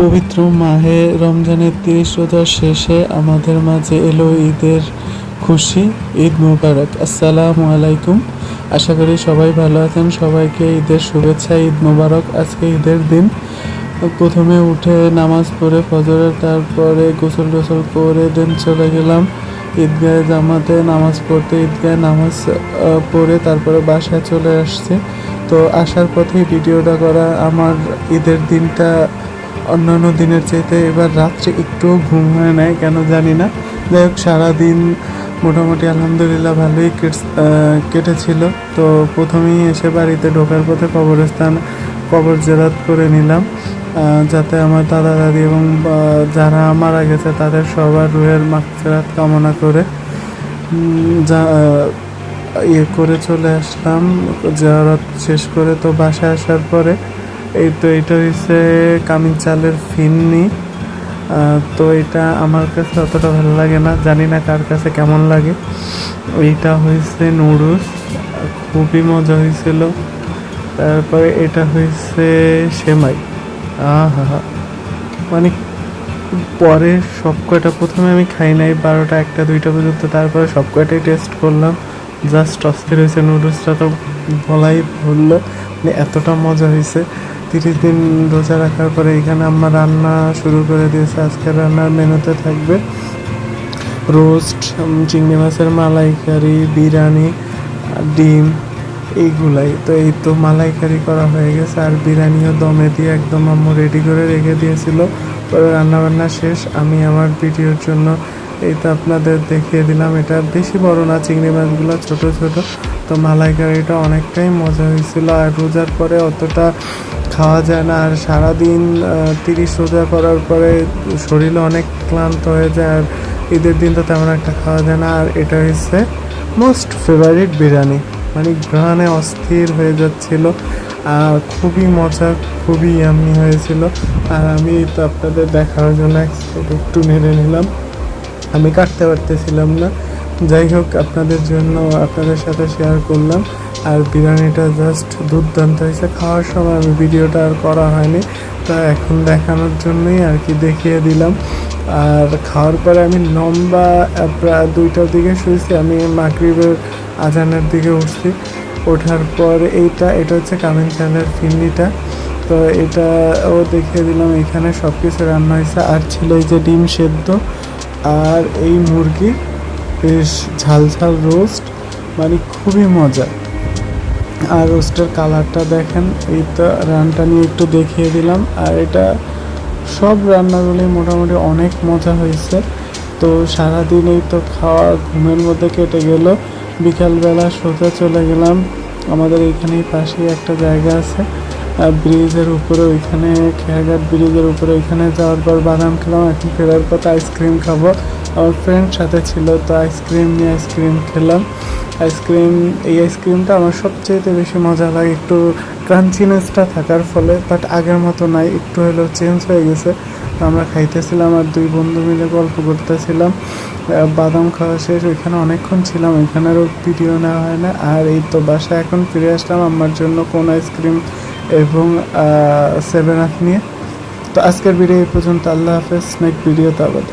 পবিত্র মাহে রমজানের তিরিশ রোজার শেষে আমাদের মাঝে এলো ঈদের খুশি, ঈদ মুবারক। আসসালামু আলাইকুম। আশা করি সবাই ভালো আছেন। সবাইকে ঈদের শুভেচ্ছা, ঈদ মুবারক। আজকে ঈদের দিন। প্রথমে উঠে নামাজ পড়ে ফজরের, তারপরে গোসল টোসল করে দেন চলে গেলাম ঈদগাহে জামাতে। নামাজ পড়তে ঈদগাহে নামাজ পড়ে তারপরে বাসায় চলে আসছে। তো আসার পথেই ভিডিওটা করা। আমার ঈদের দিনটা অন্যান্য দিনের চাইতে এবার রাত্রে একটুও ঘুম হয় নাই, কেন জানি না। যাই হোক, সারাদিন মোটামুটি আলহামদুলিল্লাহ ভালোই কেটেছিল। তো প্রথমেই এসে বাড়িতে ঢোকার পথে কবরস্থান, কবর জেরাত করে নিলাম। যাতে আমার দাদা, দাদি এবং যারা মারা গেছে, তাদের সবার রুহের মাগফিরাত কামনা করে যা ইয়ে করে চলে আসলাম। জারাত শেষ করে তো বাসায় আসার পরে এই তো এটা হচ্ছে কামিং চালের ফিন্নি। তো এটা আমার কাছে অতটা ভালো লাগে না, জানি না কার কাছে কেমন লাগে। এইটা হয়েছে নুডলস, খুবই মজা হয়েছিল তারপরে এটা হয়েছে সেমাই। আহা হা মানে পরে সব কয়টা প্রথমে আমি খাই নাই, বারোটা, একটা, দুইটা পর্যন্ত, তারপরে সব কয়টাই টেস্ট করলাম। জাস্ট অস্থির হয়েছে নুডলসটা তো বলাই ভুললো মানে এতটা মজা হয়েছে তিরিশ দিন রোজা রাখার পরে এখানে আমার রান্না শুরু করে দিয়েছে। আজকের রান্নার মেনুতে থাকবে রোস্ট চিংড়ি মাছের মালাইকারি, বিরিয়ানি, ডিম এইগুলাই। তো এই তো মালাইকারি করা হয়ে গেছে আর বিরিয়ানিও দমে দিয়ে একদম আম্মু রেডি করে রেখে দিয়েছিল। পরে রান্নাবান্না শেষ। আমি আমার ভিডিওর জন্য এই তো আপনাদের দেখিয়ে দিলাম। এটা বেশি বড় না, চিংড়ি মাছগুলো ছোট ছোট। তো মালাইকারিটা অনেকটাই মজা হয়েছিল। আর রোজার পরে অতটা খাওয়া যায় না আর সারাদিন তিরিশ রোজা করার পরে শরীরে অনেক ক্লান্ত হয়ে যায় আর ঈদের দিন তো তেমন একটা খাওয়া যায় না আর এটা হচ্ছে মোস্ট ফেভারিট বিরিয়ানি। মানে গ্রহণে অস্থির হয়ে যাচ্ছিল, আর খুবই মজা খুবই ইয়ামি হয়েছিল। আর আমি তো আপনাদের দেখার জন্য একটু নেড়ে নিলাম। আমি কাটতে পারতেছিলাম না। যাই হোক, আপনাদের জন্য আপনাদের সাথে শেয়ার করলাম। আর বিরিয়ানিটা জাস্ট দুর্দান্ত হয়েছে। খাওয়ার সময় আমি ভিডিওটা আর করা হয়নি, তা এখন দেখানোর জন্যই আর কি দেখিয়ে দিলাম। আর খাওয়ার পরে আমি লম্বা প্রায় দুইটার দিকে শুয়েছি, আমি মাগরিবের আজানের দিকে উঠছি। ওঠার পর এইটা, এটা হচ্ছে কামিন চালের ফিন্নিটা। তো এটা ও দেখিয়ে দিলাম, এখানে সব কিছু রান্না হয়েছে। আর ছিল এই যে ডিম সেদ্ধ আর এই মুরগি, বেশ ঝাল ঝাল রোস্ট মানে খুবই মজা আর রোস্টের কালারটা দেখেন, এই তো রানটা নিয়ে একটু দেখিয়ে দিলাম। আর এটা সব রান্নাগুলি মোটামুটি অনেক মজা হয়েছে। তো সারাদিন এই তো খাওয়া, ঘুমের মধ্যে কেটে গেল। বিকালবেলা সোজা চলে গেলাম। আমাদের এখানেই পাশেই একটা জায়গা আছে। ব্রিজের উপরে ওইখানে, খেয়াঘাট ব্রিজের উপরে ওইখানে যাওয়ার পর বাদাম খেলাম, এখন ফেরার পর আইসক্রিম খাব। আমার ফ্রেন্ড সাথে ছিল, তো আইসক্রিম নিয়ে আইসক্রিম খেলাম। আইসক্রিম এই আইসক্রিমটা আমার সবচেয়ে বেশি মজা লাগে, একটু ক্রাঞ্চিনেসটা থাকার ফলে বাট আগের মতো নাই, একটু হলেও চেঞ্জ হয়ে গেছে। আমরা খাইতেছিলাম আর দুই বন্ধু মিলে গল্প করতেছিলাম। বাদাম খাওয়া শেষ, ওইখানে অনেকক্ষণ ছিলাম, ওইখানেরও ভিডিও নেওয়া হয় না। আর এই তো বাসায় এখন ফিরে আসলাম আমার জন্য কোন আইসক্রিম এবং সেভেন আপ নিয়ে। তো আজকের ভিডিও এই পর্যন্ত, আল্লাহ হাফেজ নেক্সট ভিডিওতে আবার।